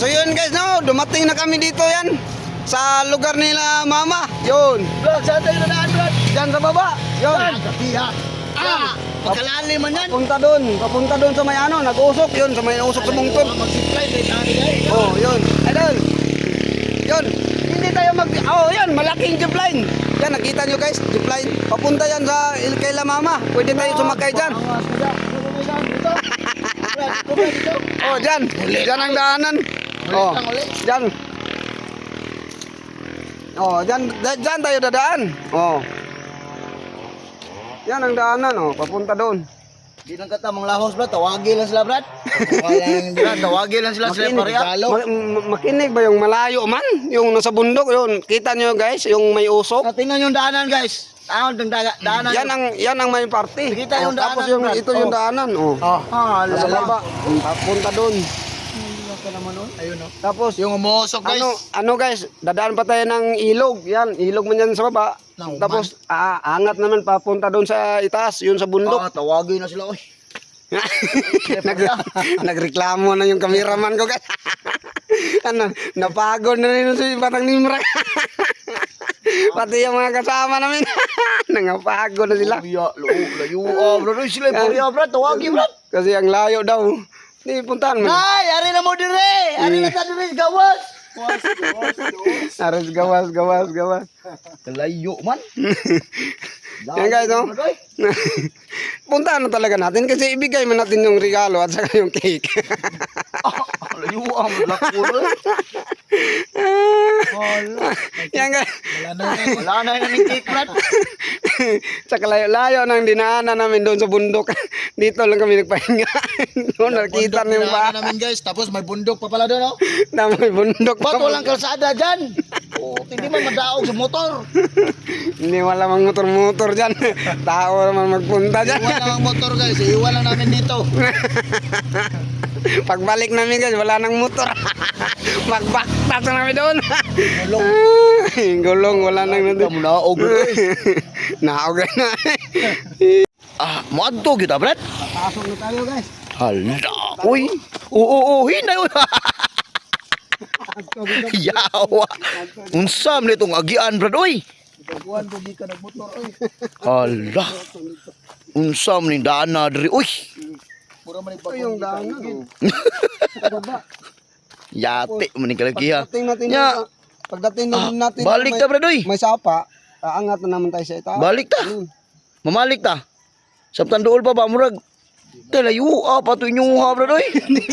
So yun guys, no, dumating na kami dito yan. Sa lugar nila mama. Yun. Brad, saan tayo Brad? Diyan sa baba. Yun. Katiya. Ah, pagkalalim man yan. Papunta doon. Papunta doon sa may ano, nag-usok. Yun, sa may usok sa tani guys. Oh, yun. Idol. Yun. Hindi tayo mag... Oh, yan. Malaking zipline. Yan, nakita nyo guys. Zipline. Papunta yan sa Il Kaila Mama. Pwede tayo sumakay dyan. Oh, dyan. Dyan ang daanan. Oh, lang ulit. dyan. Oh, dyan, dyan tayo dadaan. Oh. Yan ang daanan, oh. Papunta doon. Di lang kata mga lahos, Brad. Tawagin lang sila, Brad. Tawagin Brad. Tawagin lang sila sila pareha. ma- ma- makinig ba yung malayo man? Yung nasa bundok, yun. Kita nyo guys, yung may usok. Ah, Tingnan yung daanan, guys. Tawag ng daga- daanan. Yan ang yan ang may party. Kita yung Oh, Tapos daanan, yung Brad. ito yung Oh. daanan, oh. Oh, ah, lala. papunta doon. Ayun, oh. Tapos Yung umusok, guys. ano ano guys, dadaan pa tayo ng ilog. Yan, ilog man yan sa baba. Ng Tapos ah, angat naman papunta doon sa itaas, yun sa bundok. Ah, tawagin na sila, oy. Nag, nagreklamo na yung cameraman ko guys. ano, napagod na rin si Batang Nimra. Pati yung mga kasama namin. Nangapagod na sila. Layo, layo, ah, Brad. Oy, sila, pareha, Brad. Tawagin, Brad. Kasi ang layo daw. Di puntahan mo. Nay, ari na mo dire. Ari na ta dire, gawas. Aras gawas, gawas, gawas. Layo man. Yan guys, no? Oy. Puntahan na talaga natin kasi ibigay mo natin yung regalo at saka yung cake. Layo ang lako. Wala. Yan guys. Wala na yun. Wala na yun ang cake, Brad. sa layo-layo ng dinaanan namin doon sa bundok. Dito lang kami nagpahinga. Doon nakita na yung Bundok ba. namin, guys. Tapos may bundok pa pala doon, oh. Na may bundok pa. Ba't walang kalsada dyan? Oh, hindi man madaog sa motor. Hindi wala mang motor-motor dyan. Tao naman magpunta dyan. Iwan lang ang motor, guys. Iwan lang namin dito. Pagbalik namin guys, wala nang motor. Magbaktas na namin doon. Gulong. Gulong, wala nang nandun. naog, eh. Naog na. Ah, maadto kita, Brad. Pasok na tayo guys. Hala, uy. Oo, oo, hinay. Yawa. Unsam nitong agian, Brad, uy. Buwan po di ka nagmotor. oy. Hala. Unsam ni dana diri, uy. Ito yung daanan. oh. Baba. Yate man ni kalakiha. Pagdating natin Ya. Pagdating na Ah, natin balik ta, Brad, uy. may sapa, aangat na naman tayo sa itaas. Balik ta. Mamalik ta. Sabtan dool pa ba murag. Dalayo ah pato inyong ha, Brad, uy.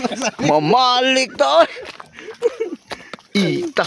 Mamalik ta. Ita.